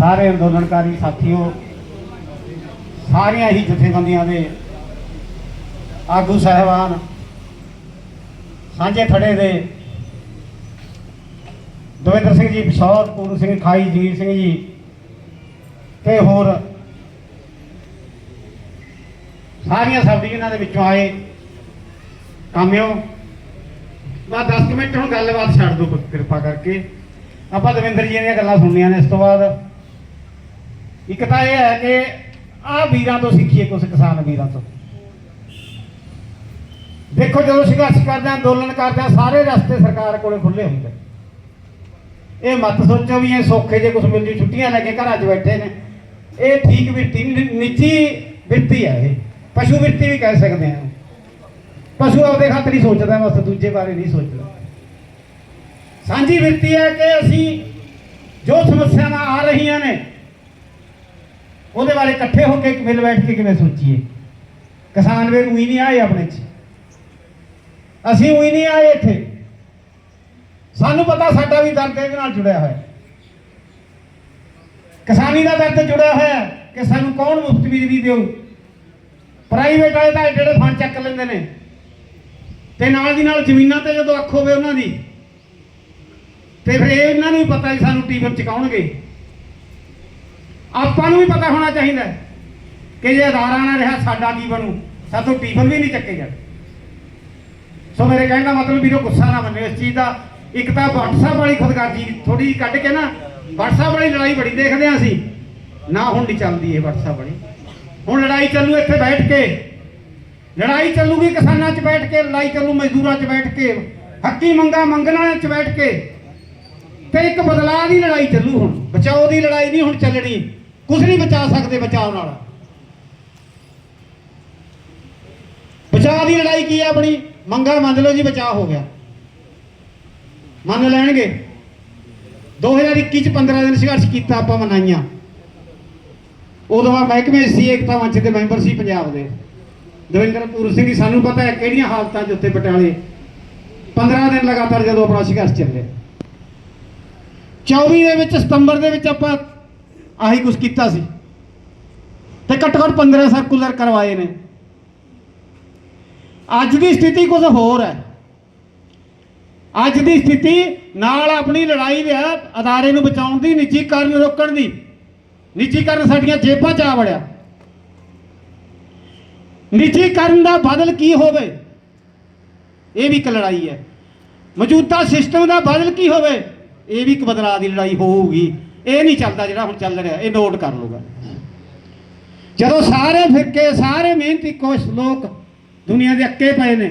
ਸਾਰੇ ਅੰਦੋਲਨਕਾਰੀ ਸਾਥੀਓ, ਸਾਰੀਆਂ ਹੀ ਜਥੇਬੰਦੀਆਂ ਦੇ ਆਗੂ ਸਾਹਿਬਾਨ, ਸਾਂਝੇ ਥੜੇ ਦੇ ਦਵਿੰਦਰ ਸਿੰਘ ਜੀ ਪਿਸ਼ੌਰ ਪੂਰਨ ਸਿੰਘ, ਖਾਈ ਜੀਤ ਸਿੰਘ ਜੀ ਤੇ ਹੋਰ ਸਾਰੀਆਂ ਸਬ ਡਿਵੀਜ਼ਨਾਂ ਦੇ ਵਿੱਚੋਂ ਆਏ ਕਾਮਿਓ। ਮੈਂ 10 ਮਿੰਟ ਹੁਣ ਗੱਲਬਾਤ ਛੱਡ ਦਿਓ ਕਿਰਪਾ ਕਰਕੇ। ਆਪਾਂ ਦਵਿੰਦਰ ਜੀ ਦੀਆਂ ਗੱਲਾਂ ਸੁਣਨੀਆਂ ਨੇ ਇਸ ਤੋਂ ਬਾਅਦ। ਇੱਕ ਤਾਂ ਇਹ ਹੈ ਕਿ ਆਹ ਵੀਰਾਂ ਤੋਂ ਸਿੱਖੀਏ ਕੁਝ ਕਿਸਾਨ ਵੀਰਾਂ ਤੋਂ। ਦੇਖੋ ਜਦੋਂ ਸੰਘਰਸ਼ ਕਰਦੇ ਆਂ, ਅੰਦੋਲਨ ਕਰਦੇ ਆਂ, ਸਾਰੇ ਰਸਤੇ ਸਰਕਾਰ ਕੋਲੇ ਖੁੱਲੇ ਹੁੰਦੇ। ਇਹ ਮਤ ਸੋਚੋ ਵੀ ਇਹ ਸੌਖੇ ਜੇ ਕੁਝ ਮਿਲ ਜੂ ਛੁੱਟੀਆਂ ਲੈ ਕੇ ਘਰਾਂ 'ਚ ਬੈਠੇ ਨੇ। ਇਹ ਠੀਕ ਬਿਰਤੀ ਨਿੱਜੀ ਬਿਰਤੀ ਹੈ ਇਹ। ਪਸ਼ੂ ਵਿਰਤੀ ਵੀ ਕਹਿ ਸਕਦੇ ਆ। ਪਸ਼ੂ ਆਪਦੇ ਖਾਤਰ ਹੀ ਸੋਚਦਾ, ਬਸ ਦੂਜੇ ਬਾਰੇ ਨਹੀਂ ਸੋਚਦਾ। ਸਾਂਝੀ ਬਿਰਤੀ ਹੈ ਕਿ ਅਸੀਂ ਜੋ ਸਮੱਸਿਆਵਾਂ ਆ ਰਹੀਆਂ ਨੇ ਉਹਦੇ ਬਾਰੇ ਇਕੱਠੇ ਹੋ ਕੇ ਮਿਲ ਬੈਠ ਕੇ ਕਿਵੇਂ ਸੋਚੀਏ? ਕਿਸਾਨ ਵੀਰ ਉਹੀ ਨਹੀਂ ਆਏ ਆਪਣੇ 'ਚ। ਅਸੀਂ ਉਹੀ ਨਹੀਂ ਆਏ ਇੱਥੇ। ਸਾਨੂੰ ਪਤਾ ਸਾਡਾ ਵੀ ਦਰਦ ਇਹਦੇ ਨਾਲ ਜੁੜਿਆ ਹੋਇਆ। ਕਿਸਾਨੀ ਦਾ ਦਰਦ ਜੁੜਿਆ ਹੋਇਆ ਕਿ ਸਾਨੂੰ ਕੌਣ ਮੁਫਤ ਬਿਜਲੀ ਦਿਓ ਪ੍ਰਾਈਵੇਟ ਵਾਲੇ ਤਾਂ ਜਿਹੜੇ ਫੰਡ ਚੱਕ ਲੈਂਦੇ ਨੇ। ਤੇ ਨਾਲ ਦੀ ਨਾਲ ਜ਼ਮੀਨਾਂ ਤੇ ਜਦੋਂ ਅੱਖ ਹੋਵੇ ਉਹਨਾਂ ਦੀ, ਤੇ ਫਿਰ ਇਹ ਇਹਨਾਂ ਨੂੰ ਵੀ ਪਤਾ ਵੀ ਸਾਨੂੰ ਟੀਵਰ ਚਕਾਉਣਗੇ ਆਪਾਂ ਨੂੰ ਵੀ ਪਤਾ ਹੋਣਾ ਚਾਹੀਦਾ ਕਿ ਜੇ ਅਦਾਰਾ ਨਾ ਰਿਹਾ, ਸਾਡਾ ਕੀ ਬਣੂ? ਸਾਥੋਂ ਟੀਵਰ ਵੀ ਨਹੀਂ ਚੱਕੇ ਜਾਣ। ਸੋ ਮੇਰੇ ਕਹਿਣ ਦਾ ਮਤਲਬ ਵੀਰੋ, ਗੁੱਸਾ ਨਾ ਮੰਨਿਓ ਇਸ ਚੀਜ਼ ਦਾ। ਇੱਕ ਤਾਂ WhatsApp ਵਾਲੀ ਖੁਦਗਰਜੀ ਥੋੜੀ ਜਿਹੀ ਕੱਢ ਕੇ ਨਾ, WhatsApp ਵਾਲੀ ਲੜਾਈ ਬੜੀ ਦੇਖਦੇ ਹਾਂ ਅਸੀਂ। ਨਾ ਹੁਣ ਨਹੀਂ ਚੱਲਦੀ ਇਹ WhatsApp ਵਾਲੀ। ਹੁਣ ਲੜਾਈ ਚੱਲੂ ਇੱਥੇ ਬੈਠ ਕੇ। ਲੜਾਈ ਚੱਲੂਗੀ ਕਿਸਾਨਾਂ 'ਚ ਬੈਠ ਕੇ, ਲੜਾਈ ਚੱਲੂ ਮਜ਼ਦੂਰਾਂ 'ਚ ਬੈਠ ਕੇ, ਹੱਕੀ ਮੰਗਾ ਮੰਗਣ ਵਾਲਿਆਂ 'ਚ ਬੈਠ ਕੇ। ਤੇ ਇੱਕ ਬਦਲਾਅ ਦੀ ਲੜਾਈ ਚੱਲੂ ਹੁਣ। ਬਚਾਓ ਦੀ ਲੜਾਈ ਨਹੀਂ ਹੁਣ ਚੱਲਣੀ। ਕੁਝ ਨਹੀਂ ਬਚਾ ਸਕਦੇ ਬਚਾਅ ਨਾਲ। ਬਚਾਅ ਦੀ ਲੜਾਈ ਕੀ ਹੈ ਆਪਣੀ? ਮੰਗਾ ਮੰਨ ਲਓ ਜੀ, ਬਚਾਅ ਹੋ ਗਿਆ। ਮੰਨ ਲੈਣਗੇ। 2021 ਚ 15 ਦਿਨ ਸੰਘਰਸ਼ ਕੀਤਾ ਆਪਾਂ ਮਨਾਈਆਂ। ਉਦੋਂ ਆ ਮਹਿਕਮੇ ਸੀ ਏਕਤਾ ਮੰਚ ਦੇ ਮੈਂਬਰ ਸੀ ਪੰਜਾਬ ਦੇ। ਦਵਿੰਦਰ ਦਵਿੰਦਰਪੁਰ ਸਿੰਘ ਜੀ, ਸਾਨੂੰ ਪਤਾ ਹੈ ਕਿਹੜੀਆਂ ਹਾਲਤਾਂ 'ਚ ਉੱਤੇ ਪਟਿਆਲੇ। 15 ਦਿਨ ਲਗਾਤਾਰ ਜਦੋਂ ਆਪਣਾ ਸੰਘਰਸ਼ ਚੱਲੇ 24 ਦੇ ਵਿੱਚ ਸਤੰਬਰ ਦੇ ਵਿੱਚ ਆਪਾਂ ਆਹੀ ਕੁਝ ਕੀਤਾ ਸੀ। ਤੇ ਘੱਟੋ ਘੱਟ 15 ਸਰਕੂਲਰ ਕਰਵਾਏ ਨੇ। ਅੱਜ ਦੀ ਸਥਿਤੀ ਕੁਝ ਹੋਰ ਹੈ। ਅੱਜ ਦੀ ਸਥਿਤੀ ਨਾਲ ਆਪਣੀ ਲੜਾਈ ਦੇ ਅਦਾਰੇ ਨੂੰ ਬਚਾਉਣ ਦੀ, ਨਿੱਜੀਕਰਨ ਰੋਕਣ ਦੀ। ਨਿੱਜੀਕਰਨ ਸਾਡੀਆਂ ਜੇਬਾਂ 'ਚ ਆ ਵੜਿਆ। ਨਿੱਜੀਕਰਨ ਦਾ ਬਦਲ ਕੀ ਹੋਵੇ? ਇਹ ਵੀ ਇੱਕ ਲੜਾਈ ਹੈ। ਮੌਜੂਦਾ ਸਿਸਟਮ ਦਾ ਬਦਲ ਕੀ ਹੋਵੇ? ਇਹ ਵੀ ਇੱਕ ਬਦਲਾਅ ਦੀ ਲੜਾਈ ਹੋਊਗੀ। ਇਹ ਨਹੀਂ ਚੱਲਦਾ ਜਿਹੜਾ ਹੁਣ ਚੱਲ ਰਿਹਾ, ਇਹ ਨੋਟ ਕਰ ਲੂਗਾ ਜਦੋਂ ਸਾਰੇ ਫਿਰਕੇ, ਸਾਰੇ ਮਿਹਨਤੀ ਕੁਛ ਲੋਕ ਦੁਨੀਆ ਦੇ ਅੱਕੇ ਪਏ ਨੇ,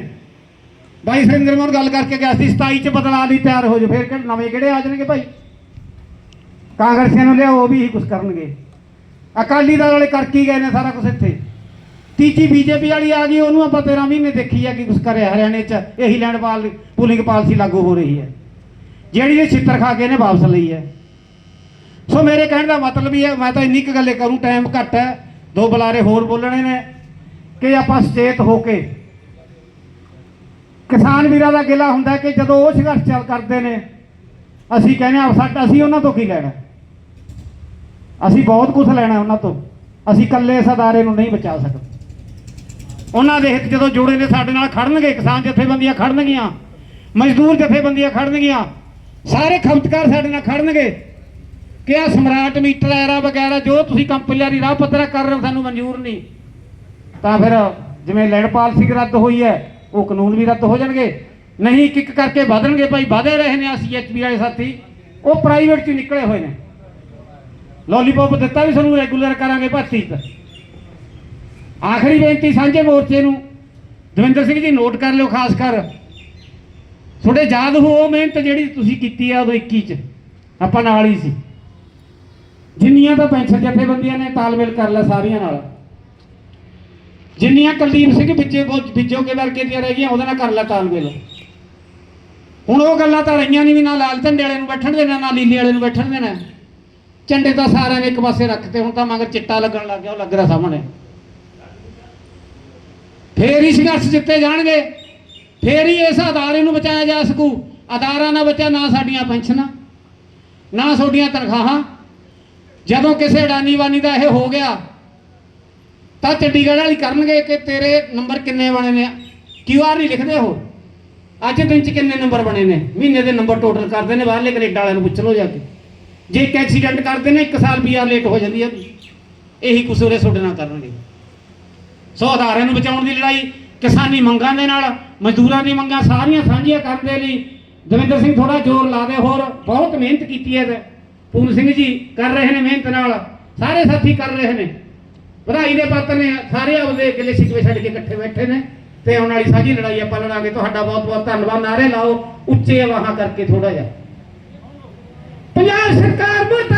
ਬਾਈ ਸੁਰਿੰਦਰ ਮੋਹਨ ਗੱਲ ਕਰਕੇ ਗਿਆ ਸੀ 27 ਚ ਬਦਲਾਅ ਲਈ ਤਿਆਰ ਹੋ ਜਾ ਫਿਰ ਕਿ ਨਵੇਂ ਕਿਹੜੇ ਆ ਜਾਣਗੇ ਭਾਈ? ਕਾਂਗਰਸੀਆਂ ਨੂੰ ਲਿਆ ਉਹ ਵੀ ਇਹੀ ਕੁਝ ਕਰਨਗੇ। ਅਕਾਲੀ ਦਲ ਵਾਲੇ ਕਰ ਕੀ ਗਏ ਨੇ ਸਾਰਾ ਕੁਝ ਇੱਥੇ? ਤੀਜੀ ਬੀਜੇਪੀ ਵਾਲੀ ਆ ਗਈ, ਉਹਨੂੰ ਆਪਾਂ 13 ਮਹੀਨੇ ਦੇਖੀ ਆ ਕਿ ਕੁਝ ਕਰਿਆ, ਹਰਿਆਣੇ ਚ ਇਹੀ ਲੈਂਡ ਪਾਲ, ਪੂਲਿੰਗ ਪਾਲਿਸੀ ਲਾਗੂ ਹੋ ਰਹੀ ਹੈ। ਜਿਹੜੀ ਇਹ ਛਿੱਤਰ ਖਾ ਕੇ ਇਹਨੇ ਵਾਪਸ ਲਈ ਹੈ। ਸੋ ਮੇਰੇ ਕਹਿਣ ਦਾ ਮਤਲਬ ਹੀ ਹੈ, ਮੈਂ ਤਾਂ ਇੰਨੀ ਕੁ ਗੱਲੇ ਕਰੂੰ ਟਾਈਮ ਘੱਟ ਹੈ। ਦੋ ਬੁਲਾਰੇ ਹੋਰ ਬੋਲਣੇ ਨੇ ਕਿ ਆਪਾਂ ਸਚੇਤ ਹੋ ਕੇ ਕਿਸਾਨ ਵੀਰਾਂ ਦਾ ਗਿਲਾ ਹੁੰਦਾ ਕਿ ਜਦੋਂ ਉਹ ਸੰਘਰਸ਼ ਚੱਲ ਕਰਦੇ ਨੇ, ਅਸੀਂ ਕਹਿੰਦੇ ਆ ਸਾਡਾ ਅਸੀਂ ਉਹਨਾਂ ਤੋਂ ਕੀ ਲੈਣਾ? ਅਸੀਂ ਬਹੁਤ ਕੁਝ ਲੈਣਾ ਉਹਨਾਂ ਤੋਂ। ਅਸੀਂ ਇਕੱਲੇ ਇਸ ਅਦਾਰੇ ਨੂੰ ਨਹੀਂ ਬਚਾ ਸਕਦੇ। ਉਹਨਾਂ ਦੇ ਹਿੱਤ ਜਦੋਂ ਜੁੜੇ ਨੇ, ਸਾਡੇ ਨਾਲ ਖੜਨਗੇ, ਕਿਸਾਨ ਜਥੇਬੰਦੀਆਂ ਖੜਨਗੀਆਂ, ਮਜ਼ਦੂਰ ਜਥੇਬੰਦੀਆਂ ਖੜਨਗੀਆਂ, ਸਾਰੇ ਖਪਤਕਾਰ ਸਾਡੇ ਨਾਲ ਖੜਨਗੇ। ਕਿ ਆ ਸਮਰਾਟ ਮੀਟਰ ਐਰਾ ਵਗੈਰਾ, ਜੋ ਤੁਸੀਂ ਕੰਪਨੀਆਂ ਰਾਹ ਪੱਧਰਾ ਕਰ ਰਹੇ ਹੋ, ਸਾਨੂੰ ਮਨਜ਼ੂਰ ਨਹੀਂ। ਤਾਂ ਫਿਰ ਜਿਵੇਂ ਲੈਂਡ ਪਾਲਿਸੀ ਰੱਦ ਹੋਈ ਹੈ, ਉਹ ਕਾਨੂੰਨ ਵੀ ਰੱਦ ਹੋ ਜਾਣਗੇ। ਨਹੀਂ, ਇੱਕ ਇੱਕ ਕਰਕੇ ਵਧਣਗੇ ਭਾਈ, ਵਧੇ ਰਹੇ ਨੇ ਆ ਸੀਐਚਪੀ ਵਾਲੇ ਸਾਥੀ। ਉਹ ਪ੍ਰਾਈਵੇਟ ਚ ਨਿਕਲੇ ਹੋਏ ਨੇ। ਲੋਲੀਪੌਪ ਦਿੱਤਾ ਵੀ ਸਾਨੂੰ ਰੈਗੂਲਰ ਕਰਾਂਗੇ ਭਰਤੀ ਚ। ਆਖਰੀ ਬੇਨਤੀ ਸਾਂਝੇ ਮੋਰਚੇ ਨੂੰ। ਦਵਿੰਦਰ ਸਿੰਘ ਜੀ ਨੋਟ ਕਰ ਲਿਓ ਖਾਸ ਕਰ। ਤੁਹਾਡੇ ਯਾਦ ਹੋ ਉਹ ਮਿਹਨਤ ਜਿਹੜੀ ਤੁਸੀਂ ਕੀਤੀ ਆ ਉਦੋਂ 21 ਚ। ਆਪਾਂ ਨਾਲ ਹੀ ਸੀ। ਜਿੰਨੀਆਂ ਤਾਂ ਪੈਨਸ਼ਨ ਜਥੇਬੰਦੀਆਂ ਨੇ ਤਾਲਮੇਲ ਕਰ ਲਿਆ ਸਾਰੀਆਂ ਨਾਲ। ਜਿੰਨੀਆਂ ਕੁਲਦੀਪ ਸਿੰਘ ਵਿੱਚੇ ਵਿੱਚੋਂ ਵਰਗੇ ਦੀਆਂ ਰਹਿ ਗਈਆਂ, ਉਹਦੇ ਨਾਲ ਕਰ ਲੈ ਤਾਲਮੇਲ। ਹੁਣ ਉਹ ਗੱਲਾਂ ਤਾਂ ਰਹੀਆਂ ਨਹੀਂ ਵੀ ਨਾ ਲਾਲ ਝੰਡੇ ਵਾਲੇ ਨੂੰ ਬੈਠਣ ਦੇਣਾ, ਨਾ ਲੀਲੇ ਵਾਲੇ ਨੂੰ ਬੈਠਣ ਦੇਣਾ। ਝੰਡੇ ਤਾਂ ਸਾਰਿਆਂ ਨੇ ਇੱਕ ਪਾਸੇ ਰੱਖਤੇ ਹੁਣ ਤਾਂ ਮਗਰ ਚਿੱਟਾ ਲੱਗਣ ਲੱਗ ਗਿਆ, ਉਹ ਲੱਗ ਰਿਹਾ ਸਾਹਮਣੇ। ਫੇਰ ਹੀ ਸੰਘਰਸ਼ ਜਿੱਤੇ ਜਾਣਗੇ। ਫੇਰ ਹੀ ਇਸ ਅਦਾਰੇ ਨੂੰ ਬਚਾਇਆ ਜਾ ਸਕੂ। ਅਦਾਰਾ ਨਾ ਬਚਿਆ ਨਾ ਸਾਡੀਆਂ ਪੈਨਸ਼ਨਾਂ, ਨਾ ਤੁਹਾਡੀਆਂ ਤਨਖਾਹਾਂ। ਜਦੋਂ ਕਿਸੇ ਅਡਾਨੀ ਵਾਨੀ ਦਾ ਇਹ ਹੋ ਗਿਆ, ਤਾਂ ਚੰਡੀਗੜ੍ਹ ਵਾਲੀ ਕਰਨਗੇ ਕਿ ਤੇਰੇ ਨੰਬਰ ਕਿੰਨੇ ਬਣੇ ਨੇ? ਕਿਊ ਆਰ ਨਹੀਂ ਲਿਖਦੇ ਉਹ। ਅੱਜ ਦਿਨ ਚ ਕਿੰਨੇ ਨੰਬਰ ਬਣੇ ਨੇ? ਮਹੀਨੇ ਦੇ ਨੰਬਰ ਟੋਟਲ ਕਰਦੇ ਨੇ, ਬਾਹਰਲੇ ਕੈਨੇਡਾ ਵਾਲਿਆਂ ਨੂੰ ਪੁੱਛ ਲਓ ਜਾ ਕੇ। ਜੇ ਇੱਕ ਐਕਸੀਡੈਂਟ ਕਰਦੇ ਨੇ 1 ਸਾਲ ਪੀਆਰ ਲੇਟ ਹੋ ਜਾਂਦੀ ਹੈ ਇਹੀ ਕਸੂਰੇ ਤੁਹਾਡੇ ਨਾਲ ਕਰਨਗੇ। ਸੋ ਅਦਾਰਿਆਂ ਨੂੰ ਬਚਾਉਣ ਦੀ ਲੜਾਈ ਕਿਸਾਨੀ ਮੰਗਾਂ ਦੇ ਨਾਲ, ਮਜ਼ਦੂਰਾਂ ਦੀ ਮੰਗਾਂ ਸਾਰੀਆਂ ਸਾਂਝੀਆਂ ਕਰਨ ਦੇ ਲਈ ਦਵਿੰਦਰ ਸਿੰਘ ਥੋੜਾ ਜ਼ੋਰ ਲਾ ਦੇ ਹੋਰ, ਬਹੁਤ ਮਿਹਨਤ ਕੀਤੀ ਹੈ ਤੇ ਪੂਰਨ ਸਿੰਘ ਜੀ ਕਰ ਰਹੇ ਨੇ ਮਿਹਨਤ ਨਾਲ, ਸਾਰੇ ਸਾਥੀ ਕਰ ਰਹੇ ਨੇ। ਵਧਾਈ ਦੇ ਪਾਤਰ ਨੇ, ਸਾਰੇ ਆਪਦੇ ਗਿਲੇ ਸ਼ਿਕਵੇ ਛੱਡ ਕੇ ਇਕੱਠੇ ਬੈਠੇ ਨੇ ਤੇ ਆਉਣ ਵਾਲੀ ਸਾਂਝੀ ਲੜਾਈ ਆਪਾਂ ਲੜਾਂਗੇ। ਤੁਹਾਡਾ ਬਹੁਤ ਬਹੁਤ ਧੰਨਵਾਦ। ਨਾਰੇ ਲਾਓ, ਉੱਚੇ ਆਵਾਜ਼ਾਂ ਕਰਕੇ ਥੋੜਾ ਜਿਹਾ। ਪੰਜਾਬ ਸਰਕਾਰ ਮੁਰਦਾਬਾਦ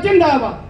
ਲੋਕ ਕੋਲ ਜਿੰਦਾਬਾਦ ਲੋਕ ਏਕਤਾ ਜਿੰਦਾਬਾਦ